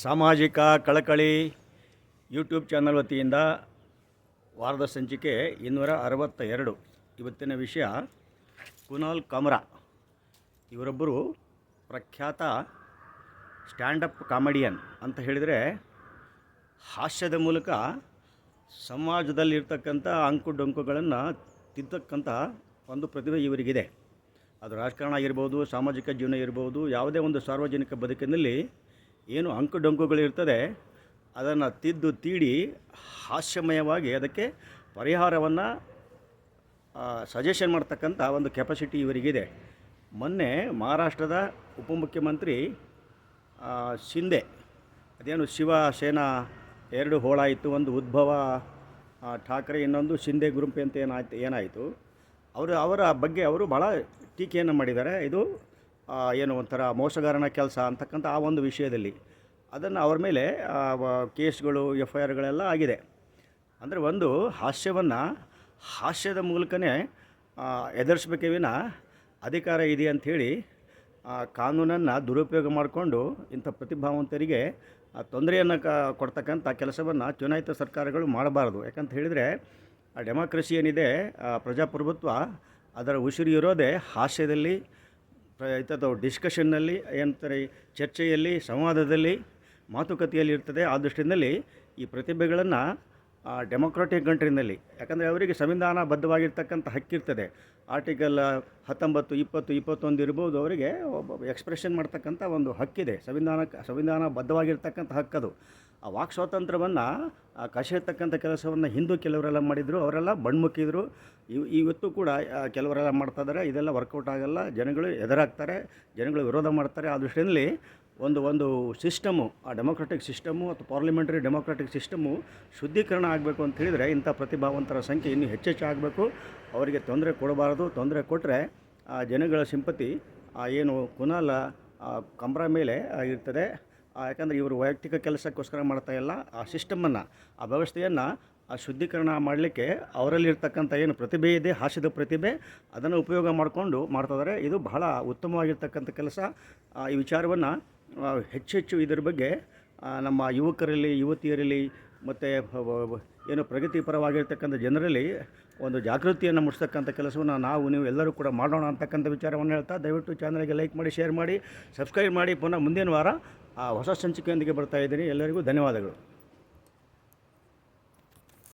ಸಾಮಾಜಿಕ ಕಳಕಳಿ YouTube channel ವತಿಯಿಂದ ವಾರದ ಸಂಚಿಕೆ ಇನ್ನೂರ ಅರವತ್ತ ಎರಡು ಇವತ್ತಿನ ವಿಷಯ ಕುನಾಲ್ ಕಮ್ರಾ. ಇವರೊಬ್ಬರು ಪ್ರಖ್ಯಾತ ಸ್ಟ್ಯಾಂಡಪ್ ಕಾಮಿಡಿಯನ್ ಅಂತ ಹೇಳಿದರೆ ಹಾಸ್ಯದ ಮೂಲಕ ಸಮಾಜದಲ್ಲಿರ್ತಕ್ಕಂಥ ಅಂಕು ಡೊಂಕುಗಳನ್ನು ತಿದ್ದಕ್ಕಂಥ ಒಂದು ಪ್ರತಿಭೆ ಇವರಿಗಿದೆ. ಅದು ರಾಜಕಾರಣ ಆಗಿರ್ಬೋದು, ಸಾಮಾಜಿಕ ಜೀವನ ಇರ್ಬೋದು ಯಾವುದೇ ಒಂದು ಸಾರ್ವಜನಿಕ ಬದುಕಿನಲ್ಲಿ ಏನು ಅಂಕು ಡೊಂಕುಗಳಿರ್ತದೆ ಅದನ್ನು ತಿದ್ದು ತೀಡಿ ಹಾಸ್ಯಮಯವಾಗಿ ಅದಕ್ಕೆ ಪರಿಹಾರವನ್ನು ಸಜೆಷನ್ ಮಾಡ್ತಕ್ಕಂಥ ಒಂದು ಕೆಪಾಸಿಟಿ ಇವರಿಗಿದೆ. ಮೊನ್ನೆ ಮಹಾರಾಷ್ಟ್ರದ ಉಪಮುಖ್ಯಮಂತ್ರಿ ಶಿಂದೆ, ಅದೇನು ಶಿವಸೇನಾ ಎರಡು ಹೋಳಾಯಿತು, ಒಂದು ಉದ್ಭವ ಠಾಕ್ರೆ, ಇನ್ನೊಂದು ಶಿಂದೆ ಗುರುಂಪೆ ಅಂತ ಏನಾಯ್ತು, ಏನಾಯಿತು, ಅವರು ಅವರ ಬಗ್ಗೆ ಅವರು ಭಾಳ ಟೀಕೆಯನ್ನು ಮಾಡಿದ್ದಾರೆ. ಇದು ಏನು ಒಂಥರ ಮೋಸಗಾರನ ಕೆಲಸ ಅಂತಕ್ಕಂಥ ಆ ಒಂದು ವಿಷಯದಲ್ಲಿ ಅದನ್ನು ಅವ್ರ ಮೇಲೆ ಆ, ಕೇಸ್ಗಳು ಎಫ್ ಐ ಆರ್ಗಳೆಲ್ಲ ಆಗಿದೆ. ಅಂದರೆ ಒಂದು ಹಾಸ್ಯವನ್ನು ಹಾಸ್ಯದ ಮೂಲಕನೇ ಎದುರಿಸ್ಬೇಕೇ ವಿನ ಅಧಿಕಾರ ಇದೆ ಅಂಥೇಳಿ ಕಾನೂನನ್ನು ದುರುಪಯೋಗ ಮಾಡಿಕೊಂಡು ಇಂಥ ಪ್ರತಿಭಾವಂತರಿಗೆ ತೊಂದರೆಯನ್ನು ಕ ಕೊಡ್ತಕ್ಕಂಥ ಕೆಲಸವನ್ನು ಚುನಾಯಿತ ಸರ್ಕಾರಗಳು ಮಾಡಬಾರ್ದು. ಯಾಕಂತ ಹೇಳಿದರೆ ಆ ಡೆಮಾಕ್ರಸಿ ಏನಿದೆ ಪ್ರಜಾಪ್ರಭುತ್ವ ಅದರ ಉಸಿರು ಇರೋದೇ ಹಾಸ್ಯದಲ್ಲಿ ಇಂಥದ್ದು ಡಿಸ್ಕಷನ್ನಲ್ಲಿ ಏನಂತಾರೆ ಚರ್ಚೆಯಲ್ಲಿ, ಸಂವಾದದಲ್ಲಿ ಮಾತುಕತೆಯಲ್ಲಿ ಇರ್ತದೆ, ಆ ದೃಷ್ಟಿಯಲ್ಲಿ ಈ ಪ್ರತಿಭೆಗಳನ್ನು ಡೆಮೊಕ್ರಾಟಿಕ್ ಕಂಟ್ರಿನಲ್ಲಿ ಯಾಕಂದರೆ ಅವರಿಗೆ ಸಂವಿಧಾನಬದ್ಧವಾಗಿರ್ತಕ್ಕಂಥ ಹಕ್ಕಿರ್ತದೆ. ಆರ್ಟಿಕಲ್ ಹತ್ತೊಂಬತ್ತು, ಇಪ್ಪತ್ತು, ಇಪ್ಪತ್ತೊಂದು ಇರ್ಬೋದು, ಅವರಿಗೆ ಎಕ್ಸ್ಪ್ರೆಷನ್ ಮಾಡ್ತಕ್ಕಂಥ ಒಂದು ಹಕ್ಕಿದೆ. ಸಂವಿಧಾನ ಸಂವಿಧಾನಬದ್ಧವಾಗಿರ್ತಕ್ಕಂಥ ಹಕ್ಕದು. ಆ ವಾಕ್ ಸ್ವಾತಂತ್ರ್ಯವನ್ನು ಕಸಿಯತಕ್ಕಂಥ ಕೆಲಸವನ್ನು ಹಿಂದೂ ಕೆಲವರೆಲ್ಲ ಮಾಡಿದರು, ಅವರೆಲ್ಲ ಬಣ್ಮುಕ್ಕಿದ್ರು ಇವ್ ಇವತ್ತು ಕೂಡ ಕೆಲವರೆಲ್ಲ ಮಾಡ್ತಾ ಇದ್ದಾರೆ ಇದೆಲ್ಲ ವರ್ಕೌಟ್ ಆಗಲ್ಲ, ಜನಗಳು ಎದುರಾಗ್ತಾರೆ, ಜನಗಳು ವಿರೋಧ ಮಾಡ್ತಾರೆ. ಆ ದೃಷ್ಟಿಯಲ್ಲಿ ಒಂದು ಒಂದು ಸಿಸ್ಟಮು, ಆ ಡೆಮೊಕ್ರೆಟಿಕ್ ಸಿಸ್ಟಮು ಅಥವಾ ಪಾರ್ಲಿಮೆಂಟರಿ ಡೆಮೊಕ್ರೆಟಿಕ್ ಸಿಸ್ಟಮು ಶುದ್ಧೀಕರಣ ಆಗಬೇಕು ಅಂತ ಹೇಳಿದರೆ ಇಂಥ ಪ್ರತಿಭಾವಂತರ ಸಂಖ್ಯೆ ಇನ್ನೂ ಹೆಚ್ಚೆಚ್ಚು ಆಗಬೇಕು. ಅವರಿಗೆ ತೊಂದರೆ ಕೊಡಬಾರದು. ತೊಂದರೆ ಕೊಟ್ಟರೆ ಆ ಜನಗಳ ಸಿಂಪತಿ, ಆ, ಏನು ಕುನಾಲ ಕಂಬ್ರ ಮೇಲೆ ಇರ್ತದೆ ಯಾಕಂದರೆ ಇವರು ವೈಯಕ್ತಿಕ ಕೆಲಸಕ್ಕೋಸ್ಕರ ಮಾಡ್ತಾ ಇಲ್ಲ. ಆ ಸಿಸ್ಟಮನ್ನು, ಆ ವ್ಯವಸ್ಥೆಯನ್ನು, ಆ ಶುದ್ಧೀಕರಣ ಮಾಡಲಿಕ್ಕೆ ಅವರಲ್ಲಿರ್ತಕ್ಕಂಥ ಏನು ಪ್ರತಿಭೆ ಇದೆ, ಹಾಸ್ಯದ ಪ್ರತಿಭೆ, ಅದನ್ನು ಉಪಯೋಗ ಮಾಡಿಕೊಂಡು ಮಾಡ್ತಿದ್ದಾರೆ ಇದು ಬಹಳ ಉತ್ತಮವಾಗಿರ್ತಕ್ಕಂಥ ಕೆಲಸ. ಈ ವಿಚಾರವನ್ನು ಹೆಚ್ಚು ಹೆಚ್ಚು ಇದರ ಬಗ್ಗೆ ನಮ್ಮ ಯುವಕರಲ್ಲಿ, ಯುವತಿಯರಲ್ಲಿ ಮತ್ತು ಏನು ಪ್ರಗತಿಪರವಾಗಿರ್ತಕ್ಕಂಥ ಜನರಲ್ಲಿ ಒಂದು ಜಾಗೃತಿಯನ್ನು ಮೂಡಿಸ್ತಕ್ಕಂಥ ಕೆಲಸವನ್ನು ನಾವು, ನೀವು ಎಲ್ಲರೂ ಕೂಡ ಮಾಡೋಣ ಅಂತಕ್ಕಂಥ ವಿಚಾರವನ್ನು ಹೇಳ್ತಾ ದಯವಿಟ್ಟು ಚಾನಲ್ಗೆ ಲೈಕ್ ಮಾಡಿ, ಶೇರ್ ಮಾಡಿ, ಸಬ್ಸ್ಕ್ರೈಬ್ ಮಾಡಿ. ಪುನಃ ಮುಂದಿನ ವಾರ ಆ ಹೊಸ ಸಂಚಿಕೆಯೊಂದಿಗೆ ಬರ್ತಾ ಇದ್ದೀನಿ. ಎಲ್ಲರಿಗೂ ಧನ್ಯವಾದಗಳು.